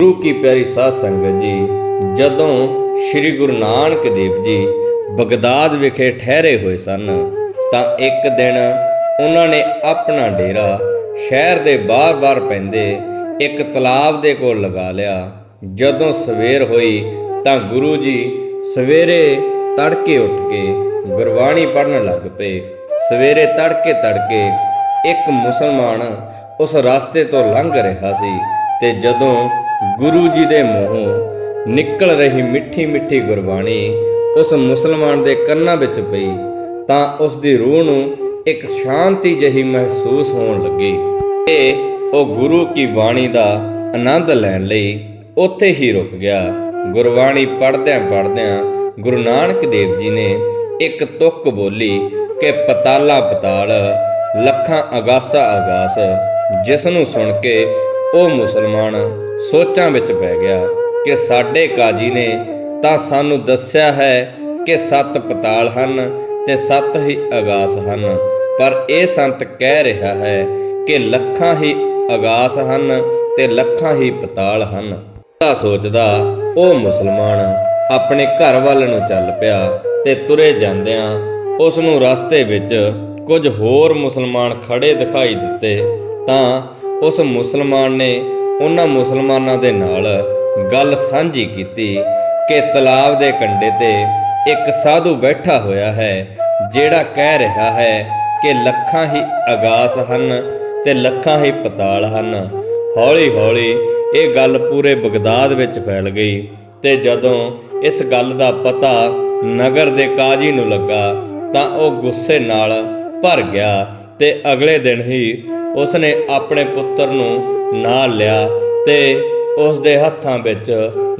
ਗੁਰੂ ਕੀ ਪਿਆਰੀ ਸਾਧ ਸੰਗਤ ਜੀ, ਜਦੋਂ ਸ੍ਰੀ ਗੁਰੂ ਨਾਨਕ ਦੇਵ ਜੀ ਬਗਦਾਦ ਵਿਖੇ ਠਹਿਰੇ ਹੋਏ ਸਨ, ਤਾਂ ਇੱਕ ਦਿਨ ਉਹਨਾਂ ਨੇ ਆਪਣਾ ਡੇਰਾ ਸ਼ਹਿਰ ਦੇ ਬਾਹਰ-ਬਾਹਰ ਪੈਂਦੇ ਇੱਕ ਤਲਾਬ ਦੇ ਕੋਲ ਲਗਾ ਲਿਆ। ਜਦੋਂ ਸਵੇਰ ਹੋਈ, ਤਾਂ ਗੁਰੂ ਜੀ ਸਵੇਰੇ ਤੜਕੇ ਉੱਠ ਕੇ ਗੁਰਬਾਣੀ ਪੜ੍ਹਨ ਲੱਗ ਪਏ। ਸਵੇਰੇ ਤੜਕੇ ਤੜਕੇ ਇੱਕ ਮੁਸਲਮਾਨ ਉਸ ਰਸਤੇ ਤੋਂ ਲੰਘ ਰਿਹਾ ਸੀ। ਤੇ ਜਦੋਂ ਗੁਰੂ ਜੀ ਦੇ ਮੂੰਹੋਂ ਨਿਕਲ ਰਹੀ ਮਿੱਠੀ ਮਿੱਠੀ ਗੁਰਬਾਣੀ ਉਸ ਮੁਸਲਮਾਨ ਦੇ ਕੰਨਾਂ ਵਿੱਚ ਪਈ, ਤਾਂ ਉਸ ਦੀ ਰੂਹ ਨੂੰ ਇੱਕ ਸ਼ਾਂਤੀ ਜਹੀ ਮਹਿਸੂਸ ਹੋਣ ਲੱਗੀ। ਤੇ ਉਹ ਗੁਰੂ ਕੀ ਬਾਣੀ ਦਾ ਆਨੰਦ ਲੈਣ ਲਈ ਉੱਥੇ ਹੀ ਰੁਕ ਗਿਆ। ਗੁਰਬਾਣੀ ਪੜ੍ਹਦਿਆਂ ਪੜ੍ਹਦਿਆਂ ਗੁਰੂ ਨਾਨਕ ਦੇਵ ਜੀ ਨੇ ਇੱਕ ਤੁਕ ਬੋਲੀ ਕਿ ਪਤਾਲਾ ਪਤਾਲ, ਲੱਖਾਂ ਅਗਾਸਾ ਅਗਾਸ ਜਿਸ ਨੂੰ ਸੁਣ ਕੇ ਉਹ ਮੁਸਲਮਾਨ ਸੋਚਾਂ ਵਿੱਚ ਪੈ ਗਿਆ ਕਿ ਸਾਡੇ ਕਾਜੀ ਨੇ ਤਾਂ ਸਾਨੂੰ ਦੱਸਿਆ ਹੈ ਕਿ ਸੱਤ ਪਤਾਲ ਹਨ ਤੇ ਸੱਤ ਹੀ ਅਗਾਸ ਹਨ। ਪਰ ਇਹ ਸੰਤ ਕਹਿ ਰਿਹਾ ਹੈ ਕਿ ਲੱਖਾਂ ਹੀ ਅਗਾਸ ਹਨ ਤੇ ਲੱਖਾਂ ਹੀ ਪਤਾਲ ਹਨ। ਤਾਂ ਸੋਚਦਾ ਉਹ ਮੁਸਲਮਾਨ ਆਪਣੇ ਘਰ ਵੱਲ ਨੂੰ ਚੱਲ ਪਿਆ ਤੇ ਤੁਰੇ ਜਾਂਦਿਆਂ ਉਸ ਨੂੰ ਰਸਤੇ ਵਿੱਚ ਕੁਝ ਹੋਰ ਮੁਸਲਮਾਨ ਖੜੇ ਦਿਖਾਈ ਦਿੱਤੇ ਤਾਂ ਉਸ ਮੁਸਲਮਾਨ ਨੇ ਉਹਨਾਂ ਮੁਸਲਮਾਨਾਂ ਦੇ ਨਾਲ ਗੱਲ ਸਾਂਝੀ ਕੀਤੀ ਕਿ ਤਲਾਬ ਦੇ ਕੰਢੇ ਤੇ ਇੱਕ ਸਾਧੂ ਬੈਠਾ ਹੋਇਆ ਹੈ, ਜਿਹੜਾ ਕਹਿ ਰਿਹਾ ਹੈ ਕਿ ਲੱਖਾਂ ਹੀ ਆਗਾਸ ਹਨ ਤੇ ਲੱਖਾਂ ਹੀ ਪਤਾਲ ਹਨ। ਹੌਲੀ-ਹੌਲੀ ਇਹ ਗੱਲ ਪੂਰੇ ਬਗਦਾਦ ਵਿੱਚ ਫੈਲ ਗਈ ਤੇ ਜਦੋਂ ਇਸ ਗੱਲ ਦਾ ਪਤਾ ਨਗਰ ਦੇ ਕਾਜੀ ਨੂੰ ਲੱਗਾ ਤਾਂ ਉਹ ਗੁੱਸੇ ਨਾਲ ਭਰ ਗਿਆ ਤੇ ਅਗਲੇ ਦਿਨ ਹੀ ਉਸਨੇ ਆਪਣੇ ਪੁੱਤਰ ਨੂੰ ਨਾਲ ਲਿਆ ਤੇ ਉਸ ਦੇ ਹੱਥਾਂ ਵਿੱਚ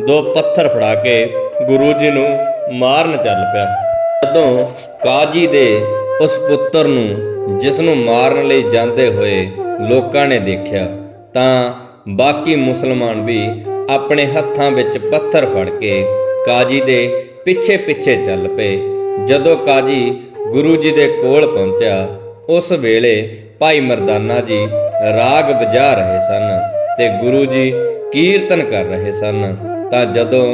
ਦੋ ਪੱਥਰ ਫੜਾ ਕੇ ਗੁਰੂ ਜੀ ਨੂੰ ਮਾਰਨ ਚੱਲ ਪਿਆ। ਜਦੋਂ ਕਾਜੀ ਦੇ ਉਸ ਪੁੱਤਰ ਨੂੰ, ਜਿਸ ਨੂੰ ਮਾਰਨ ਲਈ ਜਾਂਦੇ ਹੋਏ ਲੋਕਾਂ ਨੇ ਦੇਖਿਆ, ਤਾਂ ਬਾਕੀ ਮੁਸਲਮਾਨ ਵੀ ਆਪਣੇ ਹੱਥਾਂ ਵਿੱਚ ਪੱਥਰ ਫੜ ਕੇ ਕਾਜੀ ਦੇ ਪਿੱਛੇ ਪਿੱਛੇ ਚੱਲ ਪਏ। ਜਦੋਂ ਕਾਜੀ ਗੁਰੂ ਜੀ ਦੇ ਕੋਲ ਪਹੁੰਚਿਆ, ਉਸ ਵੇਲੇ ਭਾਈ ਮਰਦਾਨਾ ਜੀ ਰਾਗ ਵਜਾ ਰਹੇ ਸਨ ਤੇ ਗੁਰੂ ਜੀ ਕੀਰਤਨ ਕਰ ਰਹੇ ਸਨ, ਤਾਂ ਜਦੋਂ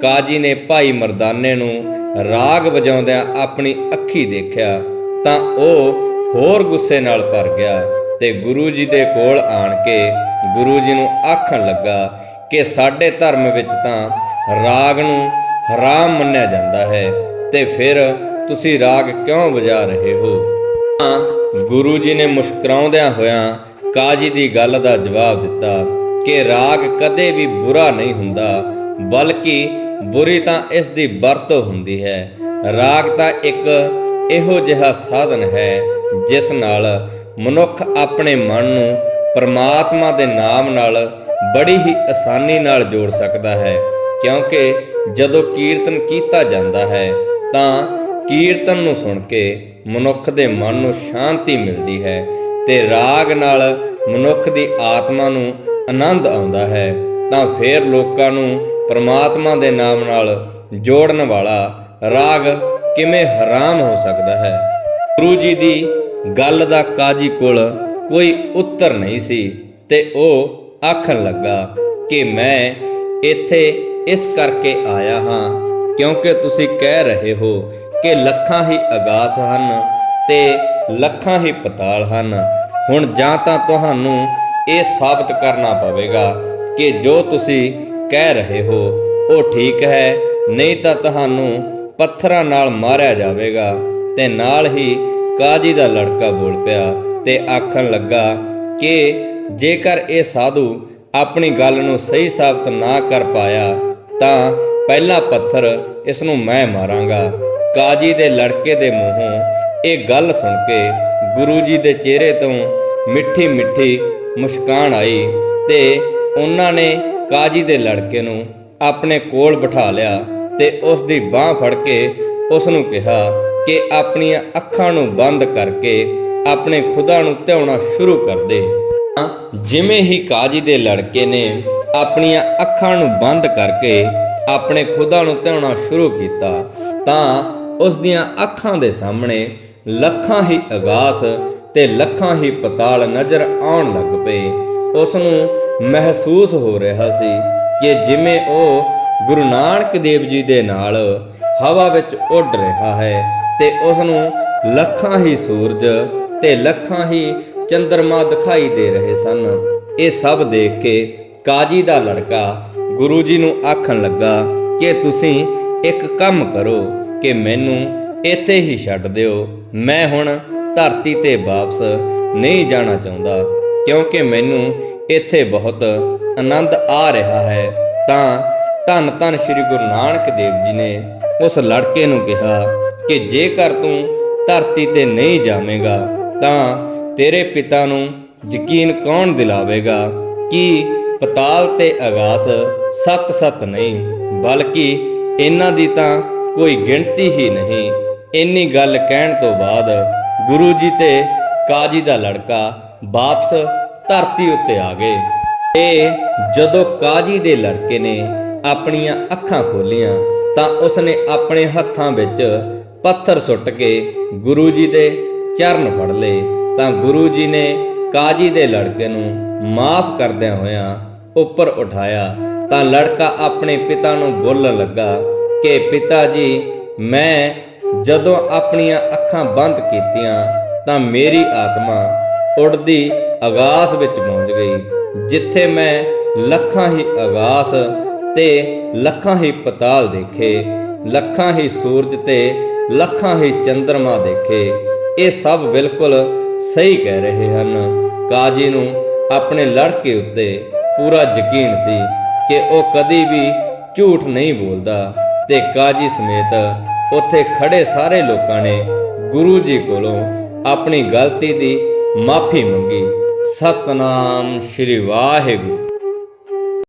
ਕਾਜੀ ਨੇ ਭਾਈ ਮਰਦਾਨੇ ਨੂੰ ਰਾਗ ਵਜਾਉਂਦਿਆਂ ਆਪਣੀ ਅੱਖੀ ਦੇਖਿਆ, ਤਾਂ ਉਹ ਹੋਰ ਗੁੱਸੇ ਨਾਲ ਭਰ ਗਿਆ ਤੇ ਗੁਰੂ ਜੀ ਦੇ ਕੋਲ ਆਣ ਕੇ ਗੁਰੂ ਜੀ ਨੂੰ ਆਖਣ ਲੱਗਾ ਕਿ ਸਾਡੇ ਧਰਮ ਵਿੱਚ ਤਾਂ ਰਾਗ ਨੂੰ ਹਰਾਮ ਮੰਨਿਆ ਜਾਂਦਾ ਹੈ ਤੇ ਫਿਰ ਤੁਸੀਂ ਰਾਗ ਕਿਉਂ ਵਜਾ ਰਹੇ ਹੋ? ਗੁਰੂ ਜੀ ਨੇ ਮੁਸਕਰਾਉਂਦਿਆਂ ਹੋਇਆਂ ਕਾਜੀ ਦੀ ਗੱਲ ਦਾ ਜਵਾਬ ਦਿੱਤਾ ਕਿ ਰਾਗ ਕਦੇ ਵੀ ਬੁਰਾ ਨਹੀਂ ਹੁੰਦਾ, ਬਲਕਿ ਬੁਰੀ ਤਾਂ ਇਸ ਦੀ ਵਰਤੋਂ ਹੁੰਦੀ ਹੈ। ਰਾਗ ਤਾਂ ਇੱਕ ਇਹੋ ਜਿਹਾ ਸਾਧਨ ਹੈ, ਜਿਸ ਨਾਲ ਮਨੁੱਖ ਆਪਣੇ ਮਨ ਨੂੰ ਪਰਮਾਤਮਾ ਦੇ ਨਾਮ ਨਾਲ ਬੜੀ ਹੀ ਆਸਾਨੀ ਨਾਲ ਜੋੜ ਸਕਦਾ ਹੈ, ਕਿਉਂਕਿ ਜਦੋਂ ਕੀਰਤਨ ਕੀਤਾ ਜਾਂਦਾ ਹੈ, ਤਾਂ ਕੀਰਤਨ ਨੂੰ ਸੁਣ ਕੇ ਮਨੁੱਖ ਦੇ ਮਨ ਨੂੰ ਸ਼ਾਂਤੀ ਮਿਲਦੀ ਹੈ ਤੇ ਰਾਗ ਨਾਲ ਮਨੁੱਖ ਦੀ ਆਤਮਾ ਨੂੰ ਆਨੰਦ ਆਉਂਦਾ ਹੈ, ਤਾਂ ਫਿਰ ਲੋਕਾਂ ਨੂੰ ਪਰਮਾਤਮਾ ਦੇ ਨਾਮ ਨਾਲ ਜੋੜਨ ਵਾਲਾ ਰਾਗ ਕਿਵੇਂ ਹਰਾਮ ਹੋ ਸਕਦਾ ਹੈ? ਗੁਰੂ ਜੀ ਦੀ ਗੱਲ ਦਾ ਕਾਜੀ ਕੋਲ ਕੋਈ ਉੱਤਰ ਨਹੀਂ ਸੀ ਤੇ ਉਹ ਆਖਣ ਲੱਗਾ ਕਿ ਮੈਂ ਇੱਥੇ ਇਸ ਕਰਕੇ ਆਇਆ ਹਾਂ ਕਿਉਂਕਿ ਤੁਸੀਂ ਕਹਿ ਰਹੇ ਹੋ ਕਿ ਲੱਖਾਂ ਹੀ ਆਗਾਸ ਹਨ ਤੇ ਲੱਖਾਂ ਹੀ ਪਤਾਲ ਹਨ। ਹੁਣ ਜਾਂ ਤਾਂ ਤੁਹਾਨੂੰ ਇਹ ਸਾਬਤ ਕਰਨਾ ਪਵੇਗਾ ਕਿ ਜੋ ਤੁਸੀਂ ਕਹਿ ਰਹੇ ਹੋ, ਉਹ ਠੀਕ ਹੈ, ਨਹੀਂ ਤਾਂ ਤੁਹਾਨੂੰ ਪੱਥਰਾਂ ਨਾਲ ਮਾਰਿਆ ਜਾਵੇਗਾ ਤੇ ਨਾਲ ਹੀ ਕਾਜੀ ਦਾ ਲੜਕਾ ਬੋਲ ਪਿਆ ਤੇ ਆਖਣ ਲੱਗਾ ਕਿ ਜੇਕਰ ਇਹ ਸਾਧੂ ਆਪਣੀ ਗੱਲ ਨੂੰ ਸਹੀ ਸਾਬਤ ਨਾ ਕਰ ਪਾਇਆ, ਤਾਂ ਪਹਿਲਾ ਪੱਥਰ ਇਸ ਨੂੰ ਮੈਂ ਮਾਰਾਂਗਾ। ਕਾਜੀ ਦੇ ਲੜਕੇ ਦੇ ਮੂੰਹੋਂ ਇਹ ਗੱਲ ਸੁਣ ਕੇ ਗੁਰੂ ਜੀ ਦੇ ਚਿਹਰੇ ਤੋਂ ਮਿੱਠੀ ਮਿੱਠੀ ਮੁਸਕਾਨ ਆਈ ਤੇ ਉਹਨਾਂ ਨੇ ਕਾਜੀ ਦੇ ਲੜਕੇ ਨੂੰ ਆਪਣੇ ਕੋਲ ਬਿਠਾ ਲਿਆ ਤੇ ਉਸ ਦੀ ਬਾਹ ਫੜ ਕੇ ਉਸ ਨੂੰ ਕਿਹਾ ਕਿ ਆਪਣੀਆਂ ਅੱਖਾਂ ਨੂੰ ਬੰਦ ਕਰਕੇ ਆਪਣੇ ਖੁਦਾ ਨੂੰ ਧਿਆਉਣਾ ਸ਼ੁਰੂ ਕਰ ਦੇ। ਜਿਵੇਂ ਹੀ ਕਾਜੀ ਦੇ ਲੜਕੇ ਨੇ ਆਪਣੀਆਂ ਅੱਖਾਂ ਨੂੰ ਬੰਦ ਕਰਕੇ ਆਪਣੇ ਖੁਦਾ ਨੂੰ ਧਿਆਉਣਾ ਸ਼ੁਰੂ ਕੀਤਾ ਤਾਂ ਉਸ ਦੀਆਂ ਅੱਖਾਂ ਦੇ ਸਾਹਮਣੇ ਲੱਖਾਂ ਹੀ ਅਗਾਸ ਤੇ ਲੱਖਾਂ ਹੀ ਪਤਾਲ ਨਜ਼ਰ ਆਉਣ ਲੱਗ ਪਏ। ਉਸ ਨੂੰ ਮਹਿਸੂਸ ਹੋ ਰਿਹਾ ਸੀ ਕਿ ਜਿਵੇਂ ਉਹ ਗੁਰੂ ਨਾਨਕ ਦੇਵ ਜੀ ਦੇ ਨਾਲ ਹਵਾ ਵਿੱਚ ਉੱਡ ਰਿਹਾ ਹੈ ਤੇ ਉਸ ਨੂੰ ਲੱਖਾਂ ਹੀ ਸੂਰਜ ਤੇ ਲੱਖਾਂ ਹੀ ਚੰਦਰਮਾ ਦਿਖਾਈ ਦੇ ਰਹੇ ਸਨ। ਇਹ ਸਭ ਦੇਖ ਕੇ ਕਾਜੀ ਦਾ ਲੜਕਾ ਗੁਰੂ ਜੀ ਨੂੰ ਆਖਣ ਲੱਗਾ ਕਿ ਤੁਸੀਂ ਇੱਕ ਕੰਮ ਕਰੋ ਕਿ ਮੈਨੂੰ ਇੱਥੇ ਹੀ ਛੱਡ ਦਿਓ। ਮੈਂ ਹੁਣ ਧਰਤੀ ਤੇ ਵਾਪਸ ਨਹੀਂ ਜਾਣਾ ਚਾਹੁੰਦਾ, ਕਿਉਂਕਿ ਮੈਨੂੰ ਇੱਥੇ ਬਹੁਤ ਆਨੰਦ ਆ ਰਿਹਾ ਹੈ। ਤਾਂ ਧੰਨ ਧੰਨ ਸ੍ਰੀ ਗੁਰੂ ਨਾਨਕ ਦੇਵ ਜੀ ਨੇ ਉਸ ਲੜਕੇ ਨੂੰ ਕਿਹਾ ਕਿ ਜੇਕਰ ਤੂੰ ਧਰਤੀ ਤੇ ਨਹੀਂ ਜਾਵੇਂਗਾ, ਤਾਂ ਤੇਰੇ ਪਿਤਾ ਨੂੰ ਯਕੀਨ ਕੌਣ ਦਿਲਾਵੇਗਾ ਕਿ ਪਤਾਲ ਤੇ ਆਗਾਸ ਸੱਤ ਸੱਤ ਨਹੀਂ, ਬਲਕਿ ਇਹਨਾਂ ਦੀ ਤਾਂ ਕੋਈ ਗਿਣਤੀ ਹੀ ਨਹੀਂ। ਇੰਨੀ ਗੱਲ ਕਹਿਣ ਤੋਂ ਬਾਅਦ ਗੁਰੂ ਜੀ ਤੇ ਕਾਜੀ ਦਾ ਲੜਕਾ ਵਾਪਸ ਧਰਤੀ ਉੱਤੇ ਆ ਗਏ। ਇਹ ਜਦੋਂ ਕਾਜੀ ਦੇ ਲੜਕੇ ਨੇ ਆਪਣੀਆਂ ਅੱਖਾਂ ਖੋਲੀਆਂ ਤਾਂ ਉਸਨੇ ਆਪਣੇ ਹੱਥਾਂ ਵਿੱਚ ਪੱਥਰ ਸੁੱਟ ਕੇ ਗੁਰੂ ਜੀ ਦੇ ਚਰਨ ਫੜ ਲਏ। ਤਾਂ ਗੁਰੂ ਜੀ ਨੇ ਕਾਜੀ ਦੇ ਲੜਕੇ ਨੂੰ ਮਾਫ ਕਰਦਿਆਂ ਹੋਇਆਂ ਉੱਪਰ ਉਠਾਇਆ ਤਾਂ ਲੜਕਾ ਆਪਣੇ ਪਿਤਾ ਨੂੰ ਬੋਲਣ ਲੱਗਾ ਕਿ ਪਿਤਾ ਜੀ, ਮੈਂ ਜਦੋਂ ਆਪਣੀਆਂ ਅੱਖਾਂ ਬੰਦ ਕੀਤੀਆਂ ਤਾਂ ਮੇਰੀ ਆਤਮਾ ਉੱਡਦੀ ਆਗਾਸ ਵਿੱਚ ਪਹੁੰਚ ਗਈ, ਜਿੱਥੇ ਮੈਂ ਲੱਖਾਂ ਹੀ ਆਗਾਸ ਤੇ ਲੱਖਾਂ ਹੀ ਪਤਾਲ ਦੇਖੇ, ਲੱਖਾਂ ਹੀ ਸੂਰਜ ਤੇ ਲੱਖਾਂ ਹੀ ਚੰ드ਰਮਾ ਦੇਖੇ। ਇਹ ਸਭ ਬਿਲਕੁਲ ਸਹੀ ਕਹਿ ਰਹੇ ਹਨ। ਕਾਜੀ ਨੂੰ ਆਪਣੇ ਲੜਕੇ ਉੱਤੇ ਪੂਰਾ ਯਕੀਨ ਸੀ ਕਿ ਉਹ ਕਦੀ ਵੀ ਝੂਠ ਨਹੀਂ ਬੋਲਦਾ। ਤੇ ਕਾਜੀ ਸਮੇਤ ਉੱਥੇ ਖੜੇ ਸਾਰੇ ਲੋਕਾਂ ਨੇ ਗੁਰੂ ਜੀ ਕੋਲੋਂ ਆਪਣੀ ਗਲਤੀ ਦੀ ਮਾਫੀ ਮੰਗੀ। ਸਤਨਾਮ ਸ਼੍ਰੀ ਵਾਹਿਗੁਰੂ।